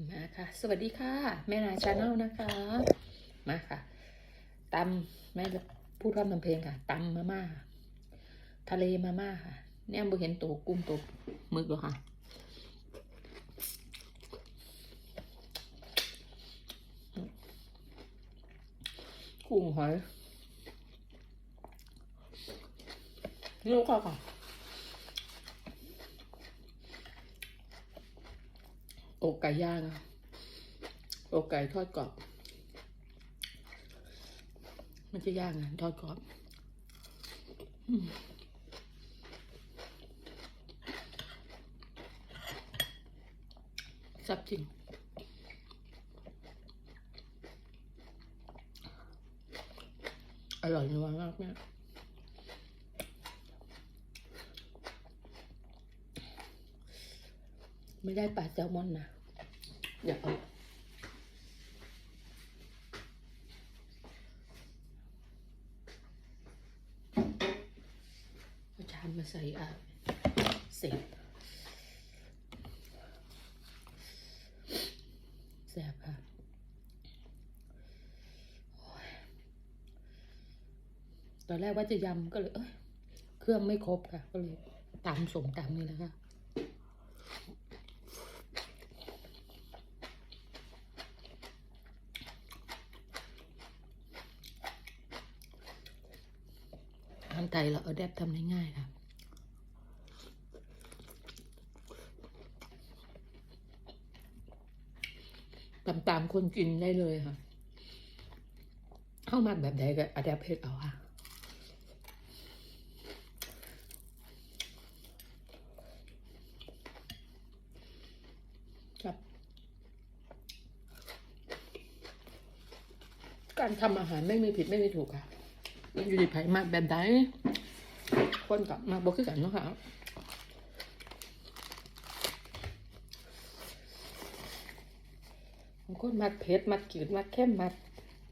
มาค่ะ สวัสดีค่ะ แม่นาชาแนลนะคะ มาค่ะตำแม่พูดพร่ำทำเพลงค่ะตำมาม่า ทะเลมาม่าค่ะ เนี่ยบ่เห็นตัวกุ้งตัวหมึกหรอกค่ะกุ้งหอยนี่ก็ค่ะ อกไก่ย่างอกไก่ทอดกรอบ มันจะย่างอะทอดกรอบแซ่บจริงอร่อยนัวมากแม่ไม่ได้ปลาแซลมอนนะ อยากเอาเอาจานมาใส่อะเสร็จแซ่บค่ะตอนแรกว่าจะยำก็เลย เอ้ย เครื่องไม่ครบค่ะ ก็เลยตำสมตำนี่แหละค่ะ ไทยเราเอาแดบทำได้ง่ายค่ะตามตามคนกินได้เลยค่ะ เข้ามาแบบใดก็อะแดปเฮ็ดเอาค่ะ ครับ การทำอาหารไม่มีผิดไม่มีถูกค่ะ มันอยู่ที่ไผมาแบบใดคนกับมาบอกคือกันเนาะค่ะบางคนมักเผ็ดมักจืดมักเข้มมัก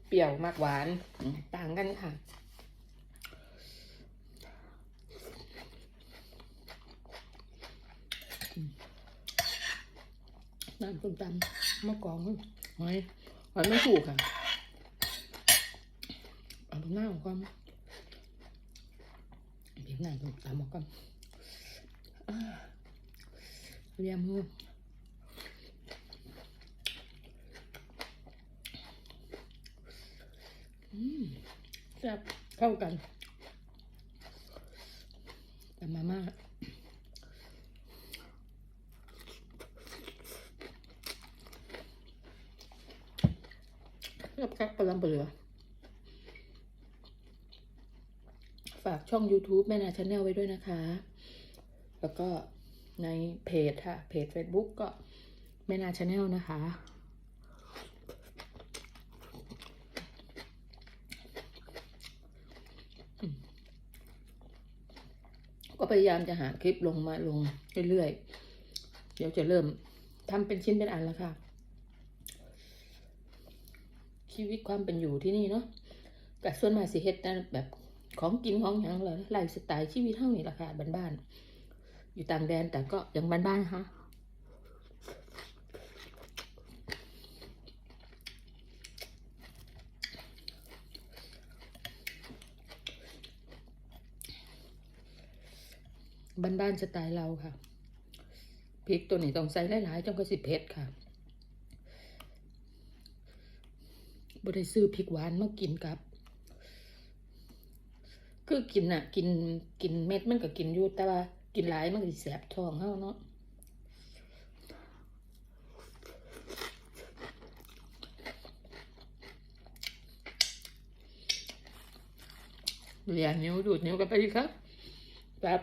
เปรี้ยวมักหวาน ต่างกันค่ะน้ำต้มตำมะกอกหอยหอยไม่ถูกค่ะ เอาหน้าของความเพียงหน้าต้มตำมก่อนเรียมมืออืมแซ่บเข้ากันแต่มาม่าเรียบคักกำลังเบือ ฝากช่อง YouTube แม่นาชาแนลไว้ด้วยนะคะ แล้วก็ในเพจค่ะ เพจ Facebook ก็แม่นาชาแนลนะคะ ก็พยายามจะหาคลิปลงมาลงเรื่อยๆ เดี๋ยวจะเริ่มทำเป็นชิ้นเป็นอันแล้วค่ะ ชีวิตความเป็นอยู่ที่นี่เนาะกับส่วนมาสิเฮ็ดแต่แบบ ของกินของหยังเลยไลฟ์สไตล์ชีวิตเท่านี้ราคาบ้านๆอยู่ต่างแดนแต่ก็ยังบ้านๆนะคะบ้านๆสไตล์เราค่ะพริกตัวนี้ต้องใส่หลายๆจังก็สิเผ็ดค่ะบ่ได้ซื้อพริกหวานมากินกับ คือกินน่ะ กินกินเม็ดมันก็กินอยู่แต่ว่ากินหลายมันก็สิแสบท้องเฮาเนาะเรียนนิ้วดูดนิ้วกันไปดีครับแบบ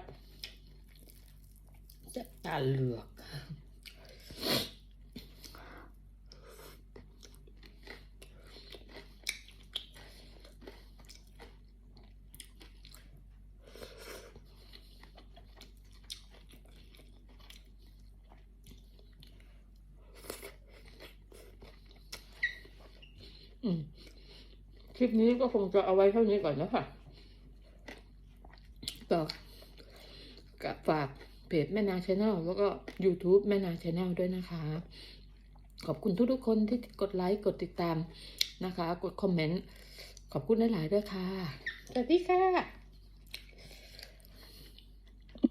จะตาเหลือก อืม คลิปนี้ก็คงจะเอาไว้เท่านี้ก่อนนะคะต่อกับฝากเพจแม่นาชาแนลแล้วก็ YouTube แม่นาชาแนลด้วยนะคะ ขอบคุณทุกๆคนที่กดไลค์กดติดตามนะคะ กดคอมเมนต์ ขอบคุณหลายๆด้วยค่ะ สวัสดีค่ะ